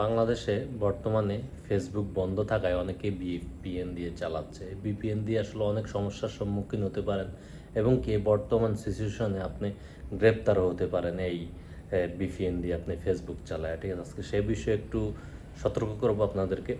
বাংলাদেশে বর্তমানে ফেসবুক বন্ধ থাকায় অনেকে বিপিএন দিয়ে চালাচ্ছে। বিপিএন দিয়ে আসলে অনেক সমস্যার সম্মুখীন হতে পারেন এবং কি বর্তমান সিচুয়েশনে আপনি গ্রেপ্তার হতে পারেন এই বিপিএন দিয়ে আপনি ফেসবুক চালায়। ঠিক আছে, আজকে সে বিষয়ে একটু সতর্ক করব আপনাদেরকে।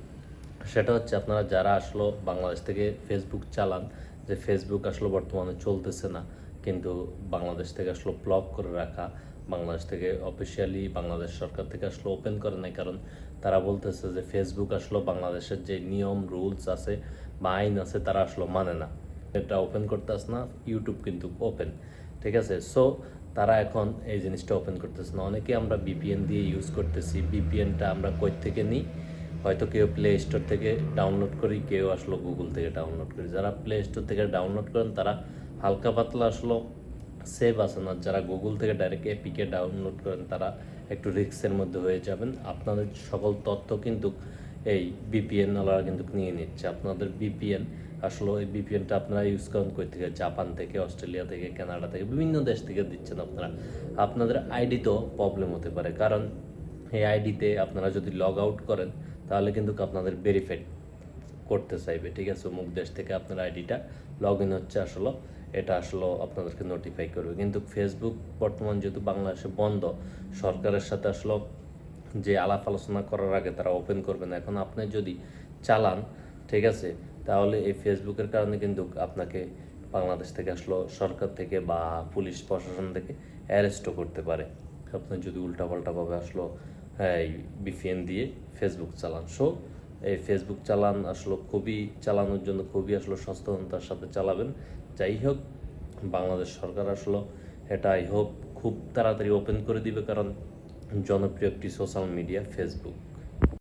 সেটা হচ্ছে আপনারা যারা আসলো বাংলাদেশ থেকে ফেসবুক চালান, যে ফেসবুক আসলে বর্তমানে চলতেছে না, কিন্তু বাংলাদেশ থেকে আসলে ব্লক করে রাখা বাংলাদেশ থেকে অফিসিয়ালি বাংলাদেশ সরকার থেকে আসলে ওপেন করে নাই। কারণ তারা বলতেছে যে ফেসবুক আসলে, বাংলাদেশের যে নিয়ম রুলস আছে বা আইন আছে, তারা আসলে মানে না। এটা ওপেন করতে আস না ইউটিউব কিন্তু ওপেন ঠিক আছে? সো তারা এখন এই জিনিসটা ওপেন করতেছে না। অনেকে আমরা বিপিএন দিয়ে ইউজ করতেছি। বিপিএনটা আমরা কই থেকে নিই? হয়তো কেউ প্লে স্টোর থেকে ডাউনলোড করি, কেউ আসলো গুগল থেকে ডাউনলোড করি। যারা প্লে স্টোর থেকে ডাউনলোড করেন, তারা হালকা পাতলা আসলো সেভ আছে না, যারা গুগল থেকে ডাইরেক্ট এপিকে ডাউনলোড করেন, তারা একটু রিস্কের মধ্যে হয়ে যাবেন। আপনাদের সকল তথ্য কিন্তু এই বিপিএন ওনারা কিন্তু নিয়ে নিচ্ছে। আপনাদের বিপিএন আসলে এই বিপিএনটা আপনারা ইউজ করেন কই থেকে? জাপান থেকে, অস্ট্রেলিয়া থেকে, কানাডা থেকে, বিভিন্ন দেশ থেকে দিচ্ছেন আপনারা। আপনাদের আইডিতেও প্রবলেম হতে পারে, কারণ এই আইডিতে আপনারা যদি লগ আউট করেন, তাহলে কিন্তু আপনাদের ভেরিফাইড করতে চাইবে, ঠিক আছে? অমুক দেশ থেকে আপনার আইডিটা লগ ইন হচ্ছে আসলে। এটা আসলে আপনাদেরকে নোটিফাই করবে। কিন্তু ফেসবুক বর্তমান যেহেতু বাংলাদেশে বন্ধ, সরকারের সাথে আসলে যে আলাপ আলোচনা করার আগে তারা ওপেন করবে না। এখন আপনি যদি চালান, ঠিক আছে, তাহলে এই ফেসবুকের কারণে কিন্তু আপনাকে বাংলাদেশ থেকে আসলো সরকার থেকে বা পুলিশ প্রশাসন থেকে অ্যারেস্টও করতে পারে। আপনি যদি উল্টাপাল্টাভাবে আসলো এই বিপিএন দিয়ে ফেসবুক চালান। সো এই ফেসবুক চালান আসলে খুবই, চালানোর জন্য খুবই আসলে সচেতনতার সাথে চালাবেন। যাই হোক, বাংলাদেশ সরকার আসলে এটা আই হোপ খুব তাড়াতাড়ি ওপেন করে দিবে কারণ জনপ্রিয় একটি সোশ্যাল মিডিয়া ফেসবুক